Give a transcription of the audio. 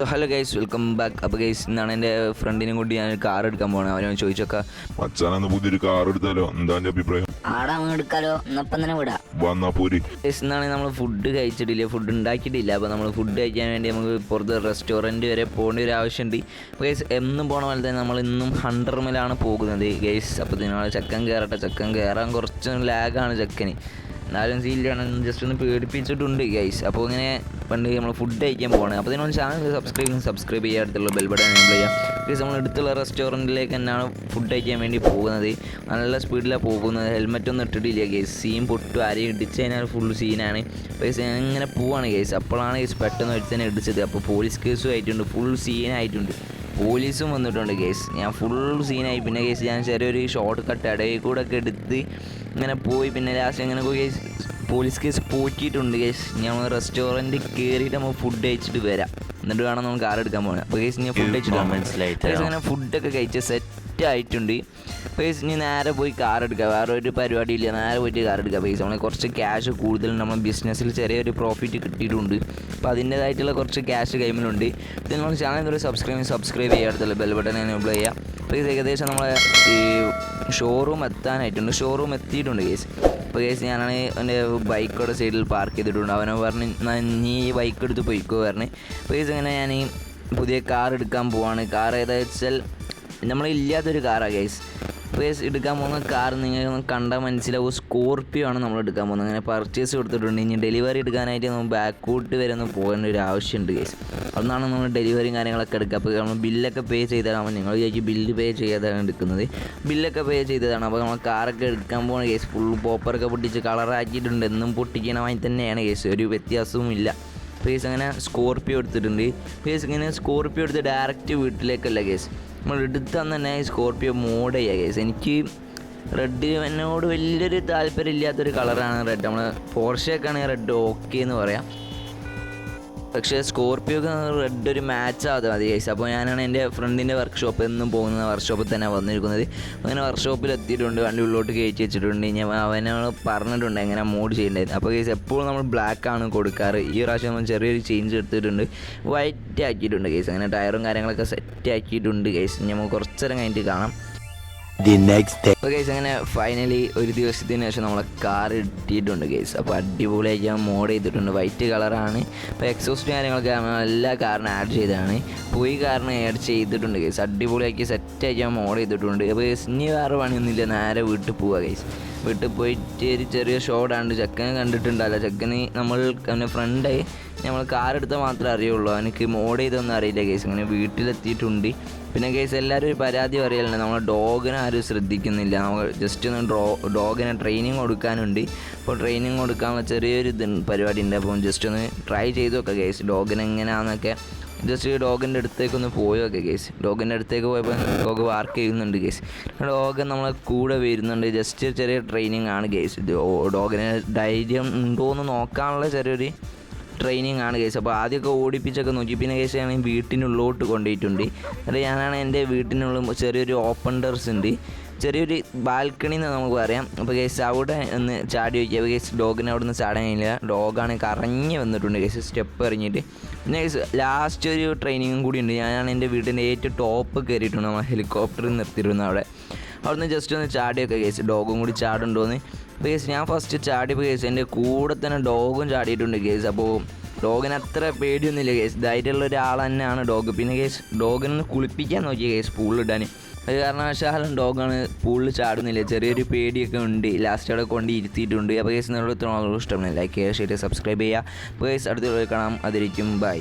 Hello guys welcome back അപ്പോൾ guys ഇന്നാണ് എന്റെ ഫ്രണ്ടിനും കൂടി ഞാൻ കാർ എടുക്കാൻ പോകണം അവനോട് ചോദിച്ചൊക്കെ മച്ചാനെന്ന് പുതിയൊരു കാർ എടുത്താലോ? എന്താ അഭിപ്രായം? ആടാ എടുക്കാലോ? എന്നപ്പം തന്നെ വിടാം. വന്നാ പോരി. ഗൈസ് ഇന്നാണ് നമ്മൾ ഫുഡ് കഴിച്ചിട്ടില്ല. ഫുഡ് ഉണ്ടാക്കിയിട്ടില്ല. അപ്പോൾ നമ്മൾ ഫുഡ് കഴിക്കാൻ വേണ്ടി നമുക്ക് പുറത്ത് റെസ്റ്റോറന്റ് വരെ പോകേണ്ട ഒരു ആവശ്യമുണ്ട്. അപ്പോൾ ഗൈസ് എന്നും പോണ പോലെ തന്നെ നമ്മൾ ഇന്നും ഹൺഡ്രമിലാണ് പോകുന്നത്. ഗൈസ് അപ്പോൾ ഇതിനാൾ ചക്കൻ കയറട്ടെ ചക്കൻ കയറാൻ കുറച്ച് ലാഗാണ് ചക്കന്. എന്നാലും സീലാണ് ജസ്റ്റ് ഒന്ന് പേടിപ്പിച്ചിട്ടുണ്ട് ഗൈസ് അപ്പോൾ ഇങ്ങനെ പണ്ട് നമ്മൾ ഫുഡ് കഴിക്കാൻ പോകണം അപ്പോൾ ഇതിനൊന്ന് ചാനൽ സബ്സ്ക്രൈബ് സബ്സ്ക്രൈബ് ചെയ്യുക അടുത്തുള്ള ബെൽ ബട്ടൺ എനേബിൾ ചെയ്യുക ഗൈസ് നമ്മൾ അടുത്തുള്ള റെസ്റ്റോറന്റിലേക്ക് തന്നെയാണ് ഫുഡ് കഴിക്കാൻ വേണ്ടി പോകുന്നത്. നല്ല സ്പീഡിലാണ് പോകുന്നത്. ഹെൽമെറ്റ് ഒന്നും ഇട്ടിട്ടില്ല ഗൈസ് സീൻ പൊട്ടു ആരെയും ഇടിച്ച് കഴിഞ്ഞാൽ ഫുൾ സീനാണ് ഗൈസ് ഇങ്ങനെ പോവാണ് ഗൈസ് അപ്പോഴാണ് ഗൈസ് പെട്ടെന്ന് ഒരുത്തന്നെ ഇടിച്ചത്. അപ്പോൾ പോലീസ് കേസും ആയിട്ടുണ്ട് ഫുൾ സീനായിട്ടുണ്ട് പോലീസും വന്നിട്ടുണ്ട് കേസ് ഞാൻ ഫുൾ സീനായി പിന്നെ കേസ് ഞാൻ ചെറിയൊരു ഷോർട്ട് കട്ട് ഇടയിൽ കൂടെ ഒക്കെ എടുത്ത് ഇങ്ങനെ പോയി. പിന്നെ ലാസ്റ്റ് അങ്ങനെ പോയി കേസ് പോലീസ് കേസ് പോറ്റിയിട്ടുണ്ട് കേസ് ഞാൻ റെസ്റ്റോറന്റ് കയറിയിട്ട് നമ്മൾ ഫുഡ് കഴിച്ചിട്ട് വരാം. എന്നിട്ട് വേണം നമ്മൾ കാർ എടുക്കാൻ പോകണം അപ്പോൾ കേസ് ഞാൻ ഫുഡ് കഴിച്ചിട്ട് മനസ്സിലായി അങ്ങനെ ഫുഡൊക്കെ കഴിച്ച് സെറ്റ് ആയിട്ടുണ്ട് പേസ് ഇനി നേരെ പോയി കാർ എടുക്കുക വേറെ ഒരു പരിപാടി ഇല്ല നേരെ പോയിട്ട് കാർ എടുക്കുക പേസ് നമ്മൾ കുറച്ച് ക്യാഷ് കൂടുതൽ നമ്മൾ ബിസിനസ്സിൽ ചെറിയൊരു പ്രോഫിറ്റ് കിട്ടിയിട്ടുണ്ട്. അപ്പോൾ അതിന്റേതായിട്ടുള്ള കുറച്ച് ക്യാഷ് കൈമിലുണ്ട് ഇത് നമ്മൾ ചാനൽ ഒരു സബ്സ്ക്രൈബ് സബ്സ്ക്രൈബ് ചെയ്യുക. അടുത്തുള്ള ബെൽ ബട്ടൺ എനേബിൾ ചെയ്യുക. ഇത് ഏകദേശം നമ്മളെ ഈ ഷോറൂം എത്താനായിട്ടുണ്ട്. ഷോറൂം എത്തിയിട്ടുണ്ട് കേസ് അപ്പോൾ കേസ് ഞാനാണ് എന്റെ ബൈക്കോടെ സൈഡിൽ പാർക്ക് ചെയ്തിട്ടുണ്ട്. അവനെ പറഞ്ഞ് "എന്നാ നീ ഈ ബൈക്ക് എടുത്ത് പോയിക്കോ പറഞ്ഞ്. കേസ് ഇങ്ങനെ ഞാൻ ഈ പുതിയ കാർ എടുക്കാൻ പോവാണ്. കാർ ഏതാ വെച്ചാൽ നമ്മളില്ലാത്തൊരു കാറാണ് ഗൈസ് ഗൈസ് എടുക്കാൻ പോകുന്ന കാർ നിങ്ങൾ കണ്ടാൽ മനസ്സിലാവും. സ്കോർപ്പിയോ ആണ് നമ്മൾ എടുക്കാൻ പോകുന്നത്. അങ്ങനെ പർച്ചേസ് കൊടുത്തിട്ടുണ്ട്. ഇനി ഡെലിവറി എടുക്കാനായിട്ട് നമ്മൾ ബാക്കോട്ട് വരെ ഒന്ന് പോകേണ്ട ഒരു ആവശ്യമുണ്ട് ഗൈസ് അതൊന്നാണ് നമ്മൾ ഡെലിവറിയും കാര്യങ്ങളൊക്കെ എടുക്കുക. അപ്പോൾ നമ്മൾ ബില്ലൊക്കെ പേ ചെയ്തതാണ് നിങ്ങൾ വിചാരിച്ചു ബില്ല് പേ ചെയ്യാതാണ് എടുക്കുന്നത്. ബില്ലൊക്കെ പേ ചെയ്തതാണ്. അപ്പോൾ നമ്മൾ കാറൊക്കെ എടുക്കാൻ പോകുന്ന കേസ് ഫുൾ പോപ്പറൊക്കെ പൊട്ടിച്ച് കളറാക്കിയിട്ടുണ്ട് എന്നും പൊട്ടിക്കണമായി തന്നെയാണ് കേസ് ഒരു വ്യത്യാസവും ഇല്ല. ഫേസ് അങ്ങനെ സ്കോർപ്പിയോ എടുത്തിട്ടുണ്ട്. ഫേസ് ഇങ്ങനെ സ്കോർപ്പിയോ എടുത്ത് ഡയറക്റ്റ് വീട്ടിലേക്കല്ല കേസ് നമ്മൾ എടുത്താൽ തന്നെ സ്കോർപ്പിയോ മോഡ് ചെയ്യുക കേസ് എനിക്ക് റെഡ് എന്നോട് വലിയൊരു താല്പര്യം ഇല്ലാത്തൊരു കളറാണ് റെഡ് നമ്മൾ പോർഷയൊക്കെ ആണെങ്കിൽ റെഡ് ഓക്കെ എന്ന് പറയാം. പക്ഷേ സ്കോർപ്പിയോക്ക് റെഡ് ഒരു മാച്ച് ആവാതെ മതി ഗൈസ് അപ്പോൾ ഞാനാണ് എന്റെ ഫ്രണ്ടിന്റെ വർക്ക്ഷോപ്പിൽ നിന്നും പോകുന്ന വർക്ക്ഷോപ്പിൽ തന്നെ വന്നിരിക്കുന്നത്. അങ്ങനെ വർക്ക്ഷോപ്പിൽ എത്തിയിട്ടുണ്ട്. വണ്ടി ഉള്ളോട്ട് കയറ്റി വെച്ചിട്ടുണ്ട്. ഞാൻ അവനോട് പറഞ്ഞിട്ടുണ്ട് എങ്ങനെ മോഡ് ചെയ്യേണ്ടത്. അപ്പോൾ ഗൈസ് എപ്പോഴും നമ്മൾ ബ്ലാക്ക് ആണ് കൊടുക്കാറ്. ഈ പ്രാവശ്യം നമ്മൾ ചെറിയൊരു ചേഞ്ച് എടുത്തിട്ടുണ്ട്. വൈറ്റ് ആക്കിയിട്ടുണ്ട് ഗൈസ് അങ്ങനെ ടയറും കാര്യങ്ങളൊക്കെ സെറ്റ് ആക്കിയിട്ടുണ്ട് ഗൈസ് നമുക്ക് കുറച്ചേരം കഴിഞ്ഞിട്ട് കാണാം. അങ്ങനെ ഫൈനലി ഒരു ദിവസത്തിന് ശേഷം നമ്മളെ കാർ ഇട്ടിട്ടുണ്ട് ഗൈസ് അപ്പോൾ അടിപൊളിയായിട്ട് ഞാൻ മോഡ് ചെയ്തിട്ടുണ്ട്. വൈറ്റ് കളറാണ് ഇപ്പോൾ എക്സോസ്റ്റ് കാര്യങ്ങളൊക്കെ എല്ലാ കാറിനും ആഡ് ചെയ്തതാണ്. പോയി കാറിന് ആഡ് ചെയ്തിട്ടുണ്ട് ഗൈസ് അടിപൊളിയാക്കി സെറ്റാക്കി ഞാൻ ചെയ്തിട്ടുണ്ട്. അപ്പോൾ ഇനി വേറെ പണിയൊന്നുമില്ല. നേരെ വീട്ടിൽ പോവുക ഗൈസ് വീട്ടിൽ പോയിട്ട് ചെറിയ ഷോടാണ്ട് ചെക്കനെ കണ്ടിട്ടുണ്ടല്ല ചെക്കന് നമ്മൾ അവന്റെ ഫ്രണ്ടായി നമ്മൾ കാർ എടുത്താൽ മാത്രമേ അറിയുള്ളൂ. അവനക്ക് മോഡ് ചെയ്തൊന്നും അറിയില്ല കേസ് അങ്ങനെ വീട്ടിലെത്തിയിട്ടുണ്ട്. പിന്നെ കേസ് എല്ലാവരും ഒരു പരാതി പറയലുണ്ട്. നമ്മളെ ഡോഗിനെ ആരും ശ്രദ്ധിക്കുന്നില്ല. നമ്മൾ ജസ്റ്റ് ഒന്ന് ഡോ ഡോഗിനെ ട്രെയിനിങ് കൊടുക്കാനുണ്ട്. അപ്പോൾ ട്രെയിനിങ് കൊടുക്കാനുള്ള ചെറിയൊരു ഇത് പരിപാടി ഉണ്ട്. അപ്പം ജസ്റ്റ് ഒന്ന് ട്രൈ ചെയ്തു നോക്കാം കേസ് ഡോഗിനെ എങ്ങനെയാണെന്നൊക്കെ ജസ്റ്റ് ഡോഗിന്റെ അടുത്തേക്ക് ഒന്ന് പോയി നോക്കാം കേസ് ഡോഗിന്റെ അടുത്തേക്ക് പോയപ്പോൾ ഡോഗ് വർക്ക് ചെയ്യുന്നുണ്ട് കേസ് ഡോഗ് നമ്മളെ കൂടെ വരുന്നുണ്ട്. ജസ്റ്റ് ചെറിയ ട്രെയിനിങ് ആണ് കേസ് ഡോഗിന് ധൈര്യം ഉണ്ടോ എന്ന് നോക്കാനുള്ള ചെറിയൊരു ട്രെയിനിങ് ആണ് കേസ് അപ്പോൾ ആദ്യമൊക്കെ ഓടിപ്പിച്ചൊക്കെ നോക്കി. പിന്നെ കേസ് ഞാൻ വീട്ടിനുള്ളോട്ട് കൊണ്ടുപോയിട്ടുണ്ട്. എന്നിട്ട് ഞാനാണ് എന്റെ വീട്ടിനുള്ളിൽ ചെറിയൊരു ഓപ്പൺ ഡേഴ്സ് ഉണ്ട്. ചെറിയൊരു ബാൽക്കണി എന്ന് നമുക്ക് പറയാം. അപ്പോൾ കേസ് അവിടെ ഒന്ന് ചാടി വയ്ക്കുക കേസ് ഡോഗിനെ അവിടെ നിന്ന് ചാടാൻ കഴിഞ്ഞില്ല ഡോഗാണ് കറങ്ങി വന്നിട്ടുണ്ട് കേസ് സ്റ്റെപ്പ് എറിഞ്ഞിട്ട് പിന്നെ കേസ് ലാസ്റ്റ് ഒരു ട്രെയിനിങ്ങും കൂടി ഉണ്ട്. ഞാനാണ് എന്റെ വീടിന്റെ ഏറ്റവും ടോപ്പ് കയറിയിട്ടുണ്ട് നമ്മൾ ഹെലികോപ്റ്ററിൽ നിർത്തിയിരുന്നു അവിടെ. അവിടുന്ന് ജസ്റ്റ് ഒന്ന് ചാടിയൊക്കെ കേസ് ഡോഗും കൂടി ചാടുണ്ടോന്ന് അപ്പോൾ കേസ് ഞാൻ ഫസ്റ്റ് ചാടിയപ്പോൾ കേസ് എന്റെ കൂടെ തന്നെ ഡോഗും ചാടിയിട്ടുണ്ട് കേസ് അപ്പോൾ ഡോഗിന് അത്ര പേടിയൊന്നുമില്ല കേസ് ധൈര്യമുള്ള ഒരാൾ തന്നെയാണ് ഡോഗ്. പിന്നെ കേസ് ഡോഗിനൊന്ന് കുളിപ്പിക്കാൻ നോക്കിയ കേസ് പൂളിലിടാൻ അത് കാരണവശാലും ഡോഗാണ് പൂളിൽ ചാടുന്നില്ല. ചെറിയൊരു പേടിയൊക്കെ ഉണ്ട്. ലാസ്റ്റ് അവിടെ കൊണ്ട് ഇരുത്തിയിട്ടുണ്ട്. അപ്പോൾ കേസ് നിങ്ങളുടെ ഇഷ്ടമാണ് ലൈക്ക് ചെയ്യുക ഷെയർ ചെയ്യുക സബ്സ്ക്രൈബ് ചെയ്യുക. അപ്പോൾ കേസ് അടുത്ത കാണാം. അതിരിക്കും ബൈ